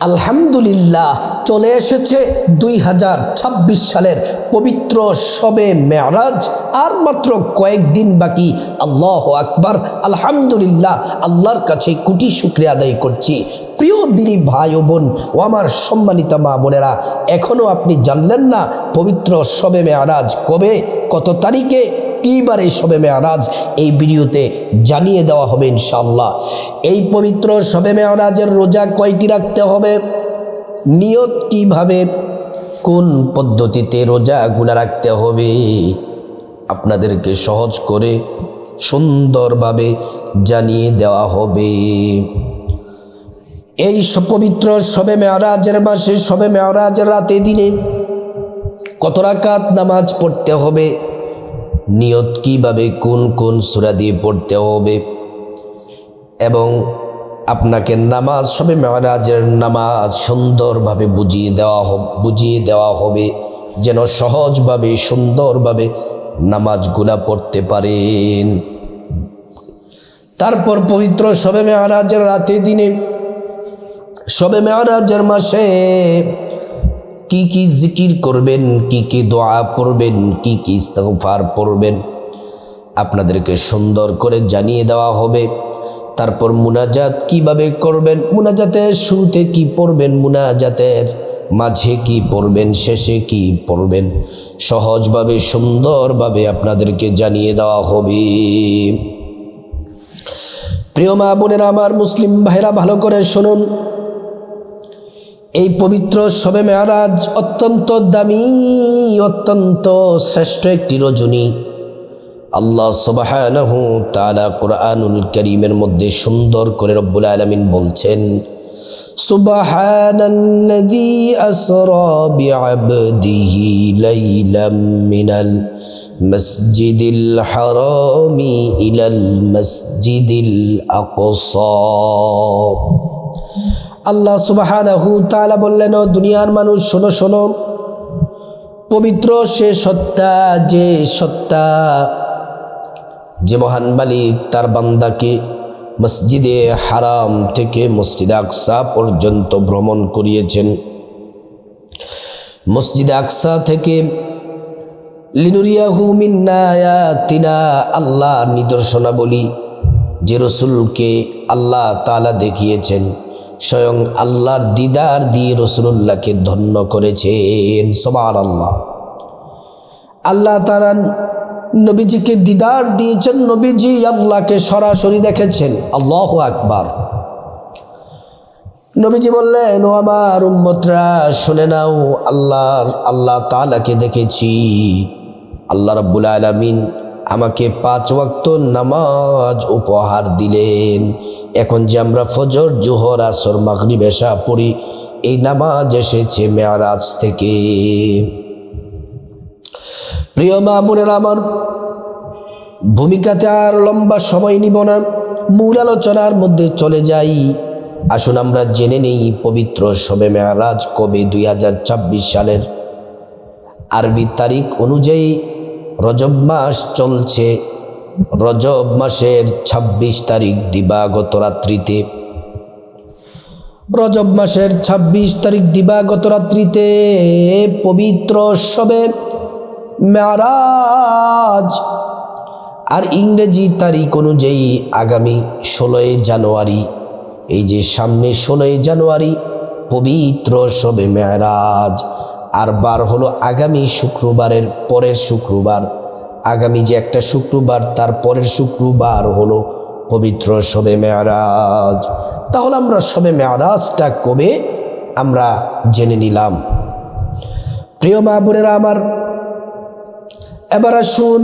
আলহামদুলিল্লাহ, চলে এসেছে দুই হাজার ছাব্বিশ সালের পবিত্র সবে মেয়ারাজ, আর মাত্র কয়েকদিন বাকি। আল্লাহ আকবার, আলহামদুলিল্লাহ, আল্লাহর কাছে কুটি শুক্রিয়া আদায় করছি। প্রিয় দিনী ভাই ও বোন ও আমার সম্মানিত মা বোনেরা এখনও আপনি জানলেন না পবিত্র সবে মেয়ারাজ কবে, কত তারিখে কিবার এই সবে মেয়ারাজ এই ভিডিওতে জানিয়ে দেওয়া হবে ইনশাল্লাহ এই পবিত্র সবে মেয়ারাজের রোজা কয়টি রাখতে হবে? নিয়ত কীভাবে? কোন পদ্ধতিতে রোজাগুলা রাখতে হবে? আপনাদেরকে সহজ করে সুন্দরভাবে জানিয়ে দেওয়া হবে। এই পবিত্র সবে মেয়ারাজের মাসে সবে মেয়ারাজের রাতে দিনে কত রাকাত নামাজ পড়তে হবে? নিয়ত কীভাবে কোন কোন সূরা দিয়ে পড়তে হবে? এবং আপনাকে নামাজ, সবে মেয়ারাজের নামাজ সুন্দরভাবে বুঝিয়ে দেওয়া বুঝিয়ে দেওয়া হবে, যেন সহজভাবে, সুন্দরভাবে নামাজগুলা পড়তে পারেন। তারপর পবিত্র সবে মেয়ারাজের রাতে দিনে, সবে মেয়ারাজের মাসে কি কি জিকির করবেন, কি কি দোয়া পড়বেন, কি কি ইস্তেগফার পড়বেন, আপনাদেরকে সুন্দর করে জানিয়ে দেওয়া হবে। তারপর মুনাজাত কীভাবে করবেন, মুনাজাতের শুরুতে কি পড়বেন, মুনাজাতের মাঝে কি পড়বেন, শেষে কি পড়বেন, সহজভাবে, সুন্দরভাবে আপনাদেরকে জানিয়ে দেওয়া হবে। প্রিয় মা বোনেরা, আমার মুসলিম ভাইরা ভালো করে শুনুন। এই পবিত্র শবে মেয়ারাজ অত্যন্ত দামি, অত্যন্ত শ্রেষ্ঠ একটি রজনী। আল্লাহ সুবহানাহু তাআলা কোরআনুল করিমের মধ্যে সুন্দর করে রব্বুল আলামিন বলছেন আকসা। আল্লাহ সুবাহানাহু তাআলা বললেন দুনিয়ার মানুষ, শোনো শোনো। পবিত্র সে সত্তা, যে সত্তা, যে মহান মালিক তার বান্দাকে মসজিদে হারাম থেকে মসজিদে আকসা পর্যন্ত ভ্রমণ করিয়েছেন। মসজিদ আকসা থেকে লিনুরিয়াহু মিন্নায়াতিনা আল্লাহ নিদর্শনাবলী, যে রসুলকে আল্লাহ তালা দেখিয়েছেন। স্বয়ং আল্লাহর দিদার দিয়ে রসুল্লাহকে ধন্য করেছেন। সবার আল্লাহ আল্লাহ তারা নবীজিকে দিদার দিয়েছেন, নবীজি আল্লাহকে সরাসরি দেখেছেন। আল্লাহ আকবার। নবীজি বললেন, ও আমার উম্মতরা, শুনে নাও, আল্লাহর, আল্লাহ তালাকে দেখেছি। আল্লাহ রাব্বুল আলামিন আমাকে পাঁচ ওয়াক্ত নামাজ উপহার দিলেন। এখন যে আমরা ফজর, জোহর, আসর, মাগরিব, এশা পড়ি, এই নামাজ এসেছে মেয়ারাজ থেকে। প্রিয় মা বোনেরা আমার, ভূমিকাতে আর লম্বা সময় নিব না, মূল আলোচনার মধ্যে চলে যাই। আসুন আমরা জেনে নেই পবিত্র শবে মেয়ারাজ কবে দুই সালের আরবি তারিখ অনুযায়ী রজব মাস চলছে। রজব মাসের ২৬ তারিখ দিবাগত রাত্রিতে। রজব মাসের ২৬ তারিখ দিবাগত রাত্রিতে পবিত্র সবে মেয়ারাজ। আর ইংরেজি তারিখ অনুযায়ী আগামী ষোলোই জানুয়ারি, এই যে সামনে ষোলোই জানুয়ারি, পবিত্র শবে মেয়ারাজ। আর বার হলো আগামী শুক্রবারের পরের শুক্রবার। আগামী যে একটা শুক্রবার, তার পরের শুক্রবার হলো পবিত্র শবে মেয়ারাজ। তাহলে আমরা শবে মেয়ারাজটা কবে আমরা জেনে নিলাম। প্রিয় মা বোনেরা আমার, এবার আসুন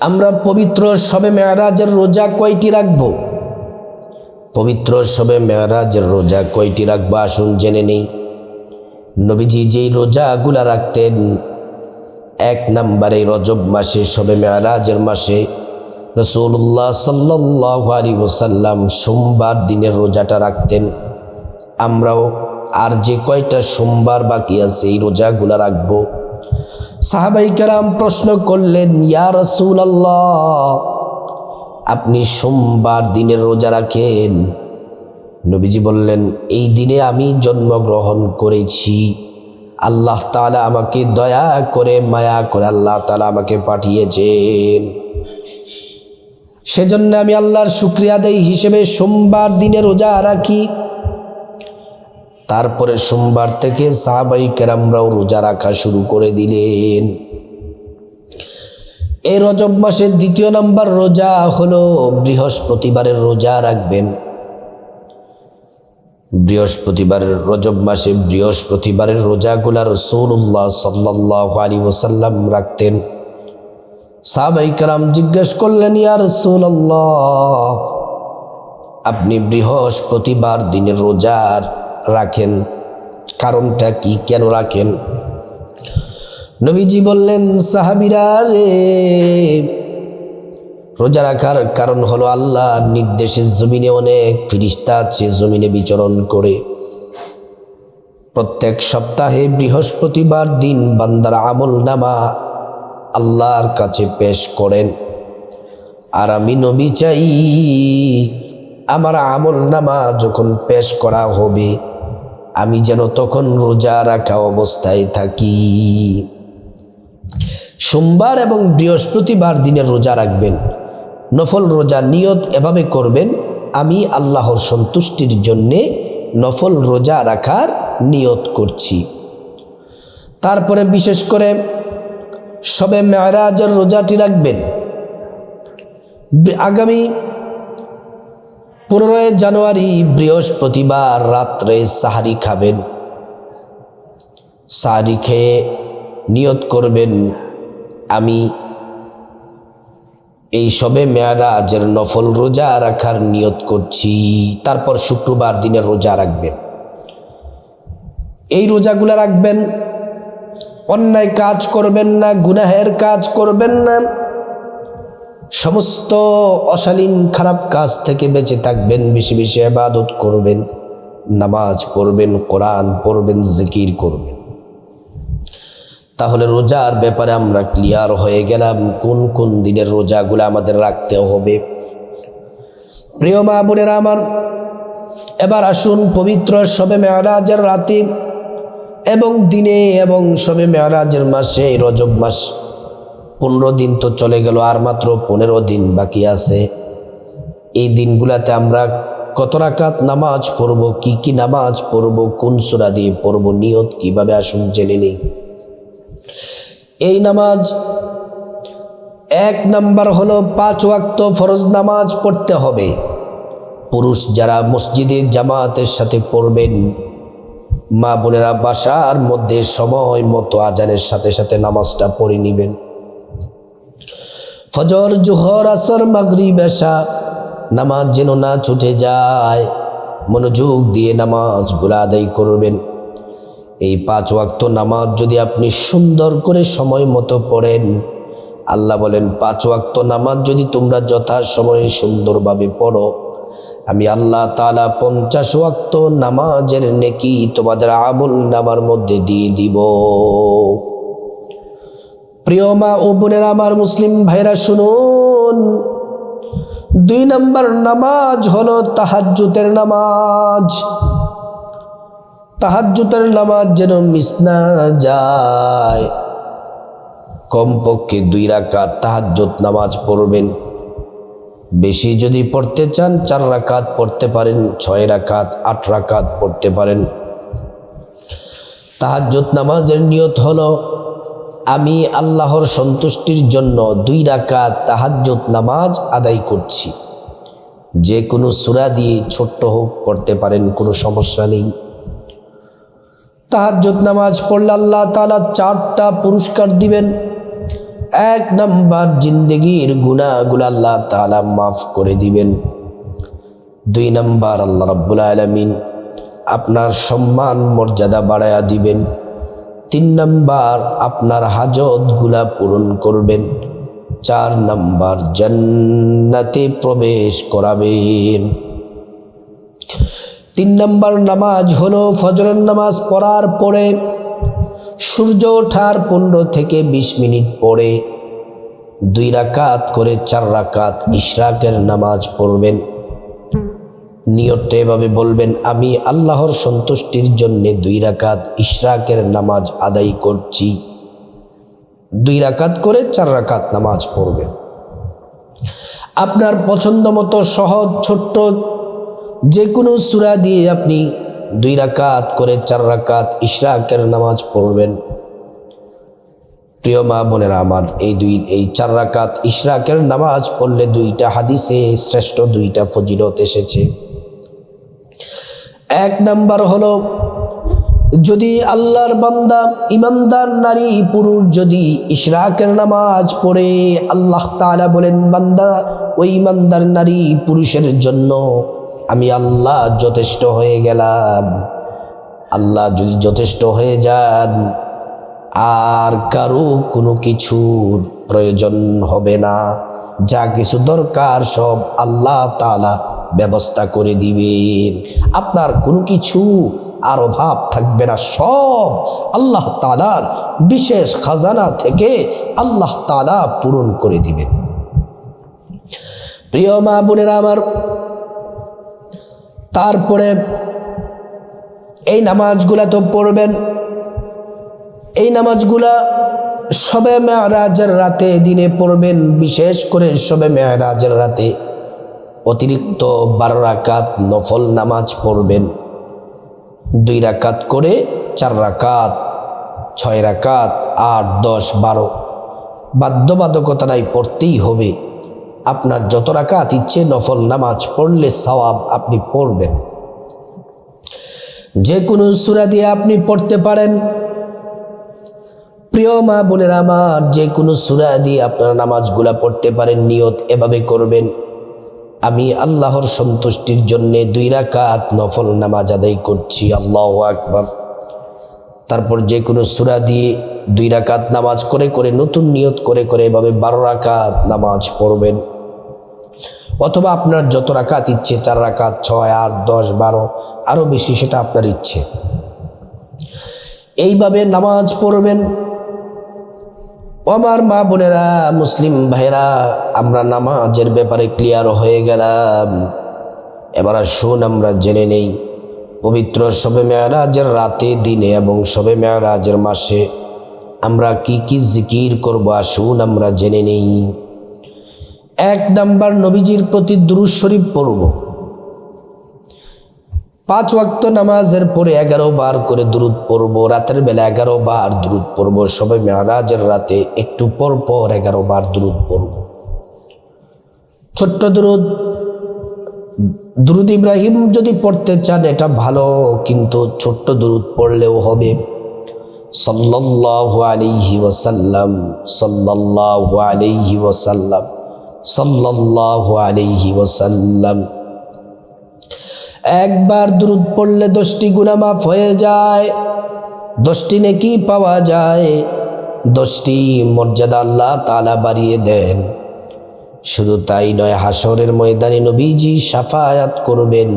আমরা পবিত্র শবে মেয়ারাজের রোজা কয়টি রাখব? পবিত্র শবে মেয়ারাজের রোজা কয়টি রাখব? আসুন জেনে নেই। নবীজি যেই রোজাগুলা রাখতেন, এক নম্বরে রজব মাসে, সবে মেয়ারাজের মাসে রসুল্লাহ সাল্লাহ আলী ওসাল্লাম সোমবার দিনের রোজাটা রাখতেন। আমরাও আর যে কয়টা সোমবার বাকি আছে এই রোজাগুলা রাখব। সাহাবাই কারাম প্রশ্ন করলেন, ইয়া রসুল আল্লাহ আপনি সোমবার দিনের রোজা রাখেন? নবীজি বললেন, এই দিনে আমি জন্মগ্রহণ করেছি। আল্লাহ তালা আমাকে দয়া করে, মায়া করে আল্লাহ তালা আমাকে পাঠিয়েছেন। সেজন্য আমি আল্লাহর শুক্রিয়া দেই হিসেবে সোমবার দিনে রোজা রাখি। তারপরে সোমবার থেকে সাহাবাই কেরামরাও রোজা রাখা শুরু করে দিলেন। এই রজব মাসের দ্বিতীয় নাম্বার রোজা হলো বৃহস্পতিবারের রোজা রাখবেন। বৃহস্পতিবারের রজব মাসে বৃহস্পতিবারের রোজাগুলা রসৌল্লাহ সাল্লাহ আলী ওসাল্লাম রাখতেন। সাহাবাই কালাম জিজ্ঞেস করলেন, ইয়া রসৌল্লাহ আপনি বৃহস্পতিবার দিনের রোজার রাখেন? কারণটা কি কেন রাখেন? নবীজি বললেন, সাহাবিরা রে রোজা রাখার কারণ হলো আল্লাহ নির্দেশে জমিনে অনেক ফিরিস্তা আছে, জমিনে বিচরণ করে। প্রত্যেক সপ্তাহে বৃহস্পতিবার দিন বান্দার আমল নামা আল্লাহর কাছে পেশ করেন। আর আমি নবী চাই, আমার আমল নামা যখন পেশ করা হবে, আমি যেন তখন রোজা রাখা অবস্থায় থাকি। সোমবার এবং বৃহস্পতিবার দিনে রোজা রাখবেন। নফল রোজা নিয়ত এভাবে করবেন, আমি আল্লাহর সন্তুষ্টির জন্যে নফল রোজা রাখার নিয়ত করছি। তারপরে বিশেষ করে সবে মেয়ারাজের রোজাটি রাখবেন। আগামী পনেরোই জানুয়ারি বৃহস্পতিবার রাত্রে সাহারি খাবেন। সাহারি খেয়ে নিয়ত করবেন, আমি এই সবে মেয়ারাজের নফল রোজা রাখার নিয়ত করছি, তারপর শুক্রবার দিনের রোজা রাখবেন। এই রোজাগুলো রাখবেন, অন্যায় কাজ করবেন না, গুনাহের কাজ করবেন না, সমস্ত অশালীন খারাপ কাজ থেকে বেঁচে থাকবেন, বেশি বেশি আবাদত করবেন, নামাজ পড়বেন, কোরআন পড়বেন, জিকির করবেন। তাহলে রোজার ব্যাপারে আমরা ক্লিয়ার হয়ে গেলাম কোন কোন দিনের রোজাগুলো আমাদের রাখতে হবে। প্রিয় মা বোনেরা আমার, এবার আসুন পবিত্র সবে মেয়ারাজের রাতে এবং দিনে এবং সবে মেয়ারাজের মাসে রজব মাস। পনেরো দিন তো চলে গেল, আর মাত্র পনেরো দিন বাকি আছে। এই দিনগুলাতে আমরা কত রাকাত নামাজ পড়ব, কি কি নামাজ পড়ব, কোন সুরা দিয়ে পড়ব, নিয়ত কীভাবে আসুন জেনে নেই। এই নামাজ এক নাম্বার হলো পাঁচ ওয়াক্ত ফরজ নামাজ পড়তে হবে। পুরুষ যারা মসজিদে জামাতের সাথে পড়বেন, মা বোনেরা বাসার মধ্যে সময় মতো আজানের সাথে সাথে নামাজটা পড়ে নেবেন। ফজর, জোহর, আসর মাগরি বেশা নামাজ যেন না ছুটে যায়, মনোযোগ দিয়ে নামাজগুলো আদায় করবেন। এই পাঁচ ওয়াক্ত নামাজ যদি আপনি সুন্দর করে সময় মতো পড়েন, আল্লাহ বলেন, পাঁচ ওয়াক্ত নামাজ যদি তোমরা যথা সময়ে সুন্দরভাবে পড়ো, আমি আল্লাহ তালা পঞ্চাশ ওয়াক্ত নামাজের নেকি তোমাদের আমল নামার মধ্যে দিয়ে দিব। প্রিয় মা ও বোনের আমার মুসলিম ভাইরা শুনুন। দুই নম্বর নামাজ হলো তাহাজ্জুতের নামাজ। তাহাজ্জুতের নামাজ যেন মিস না যায়। কমপক্ষে দুই রাকাত তাহাজ্জুত নামাজ পড়বেন। বেশি যদি পড়তে চান, চার রাকাত পড়তে পারেন, ছয় রাকাত, আট রাকাত পড়তে পারেন। তাহাজ্জুত নামাজের নিয়ত হলো, আমি আল্লাহর সন্তুষ্টির জন্য দুই রাকাত তাহাজ্জুত নামাজ আদায় করছি। যে কোনো সুরা দিয়ে ছোট্ট হোক, পড়তে পারেন, কোনো সমস্যা নেই। তাহাজ্জুদ নামাজ পড়লে আল্লাহ তালা চারটা পুরস্কার দিবেন। এক নাম্বার জিন্দগির গুণাগুলো আল্লাহ তালা মাফ করে দিবেন। দুই নাম্বার আল্লাহ রাব্বুল আলমিন আপনার সম্মান, মর্যাদা বাড়ায়া দিবেন। তিন নাম্বার আপনার হাজতগুলা পূরণ করবেন। চার নাম্বার জান্নাতে প্রবেশ করাবেন। তিন নম্বর নামাজ হলো ফজরের নামাজ পড়ার পরে, সূর্য ওঠার পনেরো থেকে বিশ মিনিট পরে। দুই রাকাত করে চার রাকাত ইশরাকের নামাজ পড়বেন। নিয়তটা এভাবে বলবেন, আমি আল্লাহর সন্তুষ্টির জন্য দুই রাকাত ইশরাকের নামাজ আদায় করছি। দুই রাকাত করে চার রাকাত নামাজ পড়বেন। আপনার পছন্দ মতো সহজ ছোট্ট যে কোনো সুরা দিয়ে আপনি দুই রাকাত করে চার রাকাত ইশরাকের নামাজ পড়বেন। প্রিয় মা বোনেরা আমার, এই দুই, এই চার রাকাত ইশরাকের নামাজ পড়লে দুইটা হাদিসে শ্রেষ্ঠ, দুইটা ফজিলত এসেছে। এক নাম্বার হলো, যদি আল্লাহর বান্দা ইমানদার নারী পুরুষ যদি ইশরাকের নামাজ পড়ে, আল্লাহ তাআলা বলেন, বান্দা, ওই ইমানদার নারী পুরুষের জন্য আমি আল্লাহ যথেষ্ট হয়ে গেলাম। আল্লাহ যদি যথেষ্ট হয়ে যান, আর কারও কোনো কিছুর প্রয়োজন হবে না। যা কিছু দরকার সব আল্লাহ তালা ব্যবস্থা করে দিবেন। আপনার কোনো কিছু আর অভাব থাকবে না, সব আল্লাহ তালার বিশেষ খাজানা থেকে আল্লাহ তালা পূরণ করে দিবেন। প্রিয় মা বোনেরা আমার তারপরে এই নামাজগুলা তো পড়বেন। এই নামাজগুলা সবে মেয়ারাজের রাতে দিনে পড়বেন, বিশেষ করে সবে মেয়ারাজের রাতে। অতিরিক্ত বারো রাকাত নফল নামাজ পড়বেন। দুই রাকাত করে চার রাকাত, ছয় রাকাত, আট, দশ, বারো। বাধ্যবাধকতা নাই, পড়তেই হবে। আপনার যত রাকাত ইচ্ছে নফল নামাজ পড়লে সওয়াব আপনি পড়বেন। যে কোনো সুরা দিয়ে আপনি পড়তে পারেন। প্রিয় মা বোনের আমার যে কোনো সুরা দিয়ে আপনার নামাজগুলা পড়তে পারেন, নিয়ত এভাবে করবেন। আমি আল্লাহর সন্তুষ্টির জন্য দুই রাকাত নফল নামাজ আদায় করছি। আল্লাহ আকবর। তারপর যে কোনো সুরা দিয়ে দুই রাকাত নামাজ করে করে নতুন নিয়ত করে করে এভাবে বারো রাকাত নামাজ পড়বেন। অথবা আপনার যত রাকাত ইচ্ছে, চার রাকাত, ছয়, আট, দশ, বারো আরও বেশি সেটা আপনার ইচ্ছে। এইভাবে নামাজ পড়বেন। আমার মা বোনেরা, মুসলিম ভাইরা আমরা নামাজের ব্যাপারে ক্লিয়ার হয়ে গেলাম। এবার আসুন আমরা জেনে নেই। পবিত্র শবে মেয়ারাজের রাতে, দিনে এবং শবে মেয়ারাজের মাসে আমরা কি কি জিকির করব আসুন আমরা জেনে নেই। এক নাম্বার নবীজির প্রতি দুরুজ শরীফ পড়ব। পাঁচ ওয়াক্ত নামাজের পরে এগারো বার করে দূরত পড়ব, রাতের বেলা এগারো বার দূরত পড়ব সবাই মেয়ারাজের রাতে একটু পর পর এগারো বার দূরত পড়ব। ছোট্ট দূরত দুরুদ ইব্রাহিম যদি পড়তে চান, এটা ভালো, কিন্তু ছোট্ট দূরত পড়লেও হবে। সাল্লাল্লাহু আলাইহি ওয়াসাল্লাম, সাল্লাল্লাহু আলাইহি ওয়াসাল্লাম, সাল্লাল্লাহু আলাইহি ওয়াসাল্লাম। একবার দ্রুত পড়লে দশটি গুণা মাফ হয়ে যায়, দশটি নেকি পাওয়া যায়, দশটি মর্যাদা আল্লাহ তালা বাড়িয়ে দেন। শুধু তাই নয় হাসরের ময়দানে নবীজি সাফায়াত করবেন।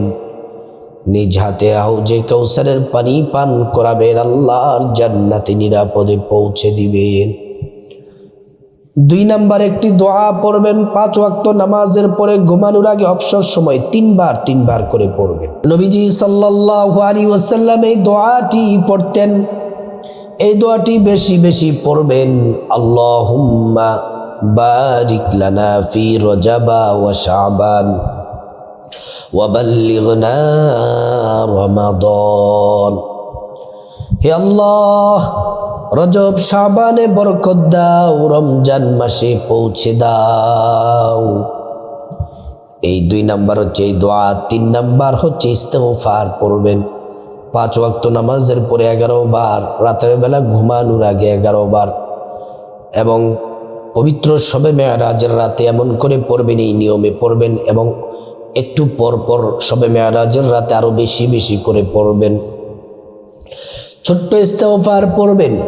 নিজ হাতে হাউজে কৌসারের পানি পান করাবেন, আল্লাহর জান্নাতে নিরাপদে পৌঁছে দিবেন। দুই নাম্বার একটি দোয়া পড়বেন, পাঁচ ওয়াক্ত নামাজের পরে ঘুমানোর আগে অবসর সময় তিনবার তিনবার করে পড়বেন। নবীজি সাল্লাল্লাহু আলাইহি ওয়াসাল্লাম এই দোয়াটি পড়তেন। এই দোয়াটি বেশি বেশি পড়বেন, আল্লাহুম্মা বারিক লানা ফি রজাবা ওয়া শাবান وبلغنا رمضان হে আল্লাহ রজব সাবানে বরকত দাও রমজান মাসে পৌঁছে দাও এই দুই নাম্বার হচ্ছে এই দোয়া তিন নাম্বার হচ্ছে ইস্তফার পড়বেন পাঁচ ওয়াক্ত নামাজের পরে এগারো বার রাতের বেলা ঘুমানোর আগে এগারো বার এবং পবিত্র সবে মেয়ারাজের রাতে এমন করে পড়বেন এই নিয়মে পড়বেন এবং একটু পর পর সবে মেয়ারাজের রাতে আরও বেশি বেশি করে পড়বেন। ছোট্ট ইস্তফার পড়বেন।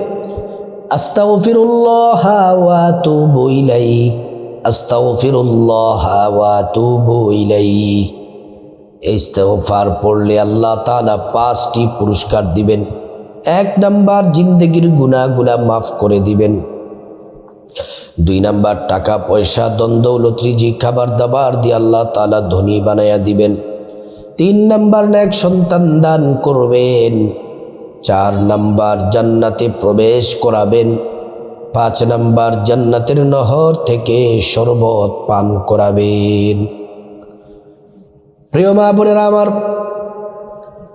পড়লে আল্লাহ পাঁচটি পুরস্কার দিবেন। এক নাম্বার জিন্দগির গুনাহগুলা মাফ করে দিবেন। দুই নাম্বার, টাকা, পয়সা, দ্বন্দ্ব লত্রিজি খাবার দাবার দিয়ে আল্লাহ তালা ধনী বানাইয়া দিবেন। তিন নাম্বার, নেক সন্তান দান করবেন। চার নাম্বার, জান্নাতে প্রবেশ করাবেন। পাঁচ নাম্বার, জান্নাতের নহর থেকে শরবত পান করাবেন। প্রিয় মা বোনেরা আমার,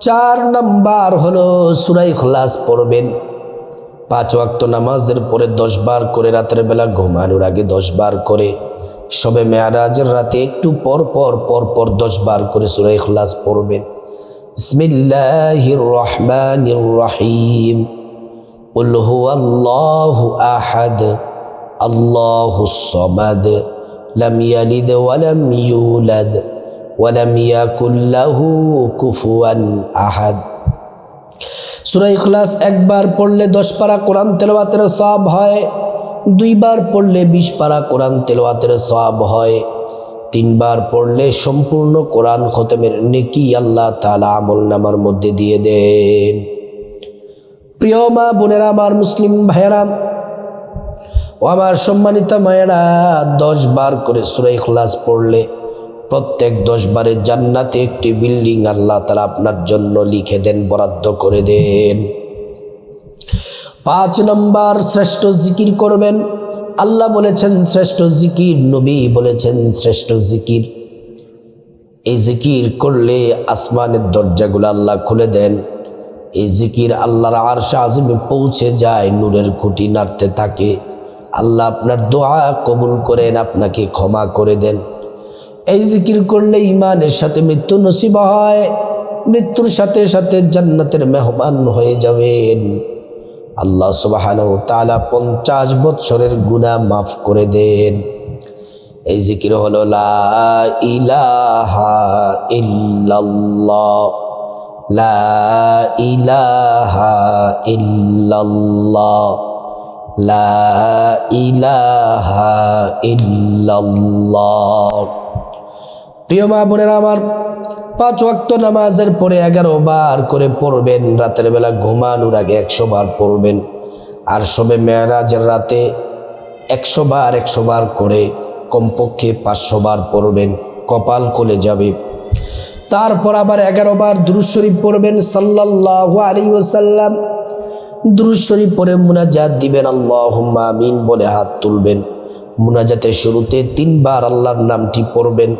চার নাম্বার হলো সুরাই খলাস পড়বেন। পাঁচ ওয়াক্ত নামাজের পরে দশ বার করে রাতের বেলা ঘুমানোর আগে দশ বার করে সবে মেয়ারাজের রাতে একটু পর পর পর পর দশ বার করে সুরাই খলাস পড়বেন বিসমিল্লাহির রহমানির রহিম قل هو الله أحد الله الصمد لم يلد ولم يولد ولم يكن له كفوا أحد সুরা ইখলাস, একবার পড়লে দশ পারা কোরআন তেলাওয়াতের সব হয়, দুইবার পড়লে বিশ পারা কোরআন তেলাওয়াতের সব হয়, তিনবার পড়লে সম্পূর্ণ কোরআন খতমের নেকি আল্লাহ তালা আমল নামার মধ্যে দিয়ে দেন। প্রিয় মা, বোনেরা, আমার মুসলিম ভাইয়েরা, ও আমার সম্মানিত মায়েরা, দশ বার করে সুরাই খলাস পড়লে প্রত্যেক দশ বারে জান্নাতে একটি বিল্ডিং আল্লাহ তালা আপনার জন্য লিখে দেন, বরাদ্দ করে দেন। পাঁচ নম্বর, শ্রেষ্ঠ জিকির করবেন। আল্লাহ বলেছেন, শ্রেষ্ঠ জিকির, নবী বলেছেন, শ্রেষ্ঠ জিকির। এই জিকির করলে আসমানের দরজাগুলো আল্লাহ খুলে দেন। এই জিকির আল্লাহর আরশা আজমে পৌঁছে যায়, নূরের খুঁটি নাড়তে থাকে। আল্লাহ আপনার দোয়া কবুল করেন, আপনাকে ক্ষমা করে দেন। এই জিকির করলে ইমানের সাথে মৃত্যু নসিব হয়, মৃত্যুর সাথে সাথে জান্নাতের মেহমান হয়ে যাবেন। আল্লাহ সুবাহান তালা পঞ্চাশ বৎসরের গুণা মাফ করে দেন। এই জিকির হলো ইলাহা ইল্লাল্লাহ, লা ইলাহা লা ইলাহা প্রিয় মা বোনেরা আমার পাঁচ ওয়াক্ত নামাজের পরে এগারো বার করে পড়বেন, রাতের বেলা ঘুমানোর আগে একশো বার পড়বেন। আর সবে মেয়ারাজের রাতে একশো বার একশো বার করে কমপক্ষে পাঁচশো বার পড়বেন, কপাল কলে যাবে। তারপর আবার এগারো বার দুরুশরীফ পড়বেন সাল্লাহ আলী ওসাল্লাম দুরুশরীফ পরে মুনাজাত দিবেন আল্লাহ আমিন বলে হাত তুলবেন। মুনাজাতের শুরুতে তিনবার আল্লাহর নামটি পড়বেন।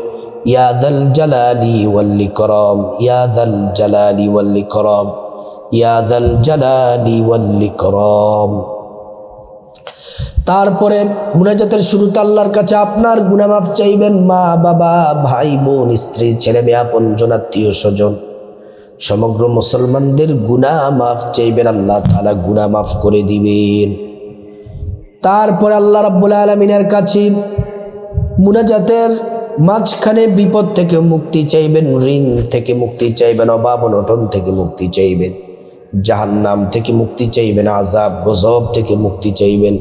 ইয়াদাল জালালি ওয়াল্লি করম ইয়াদাল জালালি ওয়াল্লি করম ইয়াদাল জালালি ওয়াল্লি করম তারপরে মুনাজাতের শুরুতে আল্লাহর কাছে আপনার গুনামাফ চাইবেন মা, বাবা, ভাই, বোন, স্ত্রী, ছেলে মেয়ে আপনজন আত্মীয় স্বজন। সমগ্র মুসলমানদের গুনা মাফ চাইবেন, আল্লাহ তালা গুনা মাফ করে দিবেন। তারপরে আল্লাহ রাব্বুল আলমিনের কাছে মুনাজাতের মাঝখানে বিপদ থেকে মুক্তি চাইবেন, ঋণ থেকে মুক্তি চাইবেন, অভাব অনটন থেকে মুক্তি চাইবেন, জাহান্নাম থেকে মুক্তি চাইবেন আজাব গজব থেকে মুক্তি চাইবেন।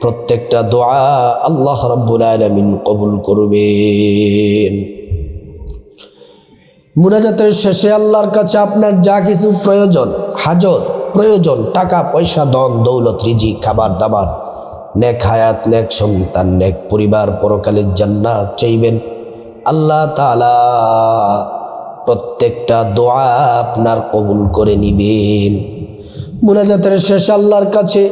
প্রত্যেকটা দোয়া আল্লাহ রাব্বুল আলমিন কবুল করবেন। মুনাজাতের শেষে আল্লাহর কাছে আপনার যা কিছু প্রয়োজন, হাজত প্রয়োজন, টাকা, পয়সা দন দৌলত রিজি খাবার, দাবার, নেক হায়াত, নেক সন্তান, নেক পরিবার, পরকালের জান্নাত চাইবেন। আল্লাহ তালা প্রত্যেকটা দোয়া আপনার কবুল করে নিবেন। মুনাজাতের শেষ আল্লাহর কাছে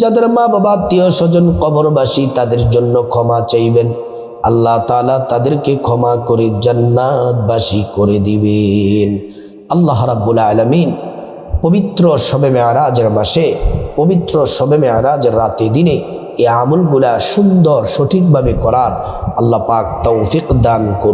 যাদের মা বাবা আত্মীয় স্বজন কবরবাসী তাদের জন্য ক্ষমা চাইবেন। আল্লাহ তালা তাদেরকে ক্ষমা করে জান্নাতবাসী করে দিবেন। আল্লাহ রাব্বুল আলমিন পবিত্র শবে মেয়ারাজের মাসে, পবিত্র শবে মেয়ারাজের রাতে দিনে এই আমলগুলা সুন্দর সঠিকভাবে করার আল্লাহ পাক তৌফিক দান করুন।